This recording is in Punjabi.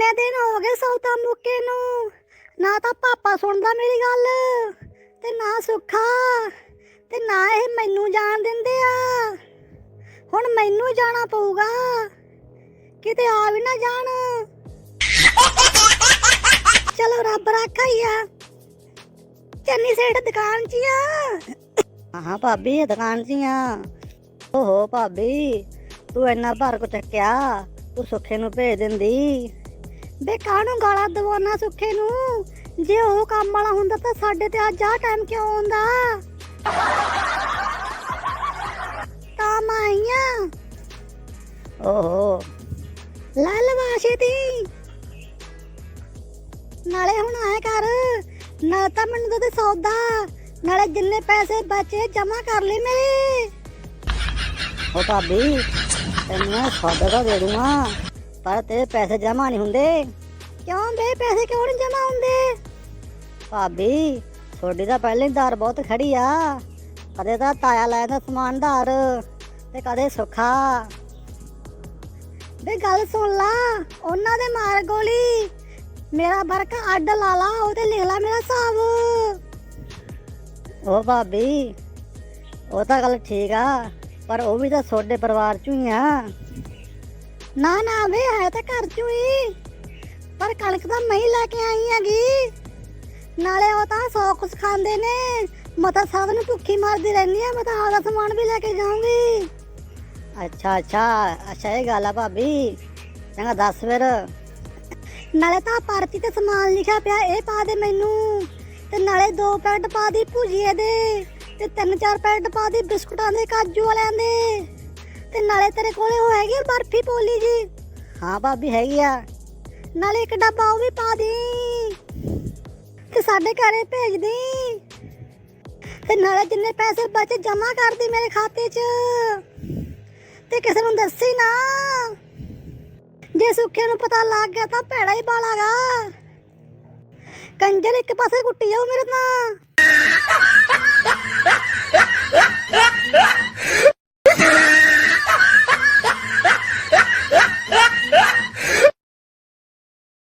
ਕਿੰਨੇ ਦਿਨ ਹੋ ਗਏ ਸੌਦਾ ਮੁੱਕੇ ਨੂੰ? ਨਾ ਤਾਂ ਪਾਪਾ ਸੁਣਦਾ ਮੇਰੀ ਗੱਲ, ਤੇ ਨਾ ਸੁੱਖਾ, ਤੇ ਨਾ ਇਹ ਮੈਨੂੰ ਜਾਣ ਦਿੰਦੇ ਆ। ਹੁਣ ਮੈਨੂੰ ਜਾਣਾ ਪਊਗਾ। ਕਿਤੇ ਆ ਵੀ ਨਾ ਜਾਣ। ਚਲੋ ਰੱਬ ਰਾਖਾ ਹੀ ਆ। ਚੰਨੀ ਸੇਠ ਦੁਕਾਨ 'ਚ ਹੀ ਆ। ਹਾਂ ਭਾਬੀ, ਇਹ ਦੁਕਾਨ 'ਚ ਹੀ ਆ। ਓਹੋ ਭਾਬੀ, ਤੂੰ ਇੰਨਾ ਭਾਰ ਕੋ ਚੱਕਿਆ, ਤੂੰ ਸੁੱਖੇ ਨੂੰ ਭੇਜ ਦਿੰਦੀ। ਬੇ ਕਾਹਨੂੰ ਗਾਲਾਂ ਦਵਾਨਾ ਸੁੱਖੇ ਨੂੰ? ਜੇ ਉਹ ਕੰਮ ਵਾਲਾ ਹੁੰਦਾ ਤਾਂ ਸਾਡੇ ਤੇ ਅੱਜ ਆ ਟਾਈਮ ਕਿਉਂ ਆਉਂਦਾ? ਤਾਂ ਮਾਈਆਂ ਓਹੋ। ਲੈ ਲਵਾਸ਼ੇ ਦੀ ਨਾਲੇ ਹੁਣ ਆਇਆ ਕਰ ਨਾ ਤਾਂ ਮੈਨੂੰ ਦੇ ਸੌਦਾ ਨਾਲੇ ਜਿੰਨੇ ਪੈਸੇ ਬਚੇ ਜਮਾ ਕਰ ਲਈ ਮੇਰੇ। ਉਹ ਭਾਬੀ ਤੈਨੂੰ ਸੌਦਾ ਦੇ ਦੂੰਗਾ। ਪਰ ਤੇਰੇ ਪੈਸੇ ਜਮਾ ਨਹੀਂ ਹੁੰਦੇ। ਕਿਉਂ ਬੇ ਪੈਸੇ ਕਿਉਂ ਨਹੀਂ ਜਮਾ ਹੁੰਦੇ? ਭਾਬੀ, ਤੁਹਾਡੀ ਤਾਂ ਪਹਿਲੇ ਹੀ ਦਾਰ ਬਹੁਤ ਖੜੀ ਆ। ਕਦੇ ਤਾਂ ਤਾਇਆ ਲੈ ਦਾ ਸਮਾਨ ਧਾਰ ਤੇ ਕਦੇ ਸੁੱਖਾ। ਬੇ ਗੱਲ ਸੁਣ ਲਾ, ਉਹਨਾਂ ਦੇ ਮਾਰ ਗੋਲੀ। ਮੇਰਾ ਵਰਕ ਅੱਡ ਲਾ ਲਾ ਉਹਦੇ ਲਿਖ ਲਾ ਮੇਰਾ ਹਿਸਾਬ। ਉਹ ਭਾਬੀ, ਉਹ ਤਾਂ ਗੱਲ ਠੀਕ ਆ, ਪਰ ਉਹ ਵੀ ਤਾਂ ਤੁਹਾਡੇ ਪਰਿਵਾਰ ਚੋਂ ਹੀ ਆ। ਨਾ ਨਾ ਵੇ ਹੈ ਤਾਂ ਘਰ ਚੋਂ ਹੀ। ਪਰ ਕਣਕ ਤਾਂ ਮੈਂ ਹੀ ਲੈ ਕੇ ਆਈ ਹੈਗੀ। ਨਾਲੇ ਉਹ ਤਾਂ ਸੌ ਕੁਛ ਖਾਂਦੇ ਨੇ। ਮੈਂ ਤਾਂ ਸਾਧ ਨੂੰ ਭੁੱਖੀ ਮਾਰਦੀ ਰਹਿੰਦੀ ਆ ਮੈਂ ਤਾਂ ਆਪਦਾ ਸਮਾਨ ਵੀ ਲੈ ਕੇ ਜਾਊਂਗੀ। ਅੱਛਾ ਅੱਛਾ ਅੱਛਾ, ਇਹ ਗੱਲ ਆ ਭਾਬੀ। ਚੰਗਾ, ਦੱਸ ਫਿਰ। ਨਾਲੇ ਤਾਂ ਪਰਚੀ ਤੇ ਸਮਾਨ ਲਿਖਿਆ ਪਿਆ, ਇਹ ਪਾ ਦੇ ਮੈਨੂੰ। ਤੇ ਨਾਲੇ ਦੋ ਪੈਕਟ ਪਾ ਦੀ ਭੁਜੀਏ ਦੇ, ਤੇ ਤਿੰਨ ਚਾਰ ਪੈਕਟ ਪਾ ਦੀ ਬਿਸਕੁਟਾਂ ਦੇ ਕਾਜੂ ਵਾਲਿਆਂ ਦੇ। ਤੇ ਨਾਲੇ ਤੇਰੇ ਕੋਲੇ ਉਹ ਹੈਗੀ ਆ ਬਰਫੀ ਪੋਲੀ ਜੀ। ਹਾਂ ਭਾਬੀ, ਹੈਗੀ ਆ। ਨਾਲੇ ਇੱਕ ਡੱਬਾ ਉਹ ਵੀ ਪਾ ਦੀ। ਤੇ ਸਾਡੇ ਘਰੇ ਭੇਜ ਦੀ। ਤੇ ਨਾਲੇ ਜਿੰਨੇ ਪੈਸੇ ਬਚੇ ਜਮਾ ਕਰ ਦੀ ਮੇਰੇ ਖਾਤੇ 'ਚ। ਤੇ ਕਿਸੇ ਨੂੰ ਦੱਸੀ ਨਾ। ਜੇ ਸੁੱਖੇ ਨੂੰ ਪਤਾ ਲੱਗ ਗਿਆ ਤਾਂ ਭੈੜਾ ਹੀ ਬਾਲਾਗਾ ਕੰਜਰ ਇੱਕ ਪਾਸੇ ਕੁੱਟੀ ਜਾਊ ਮੇਰੇ ਨਾਲ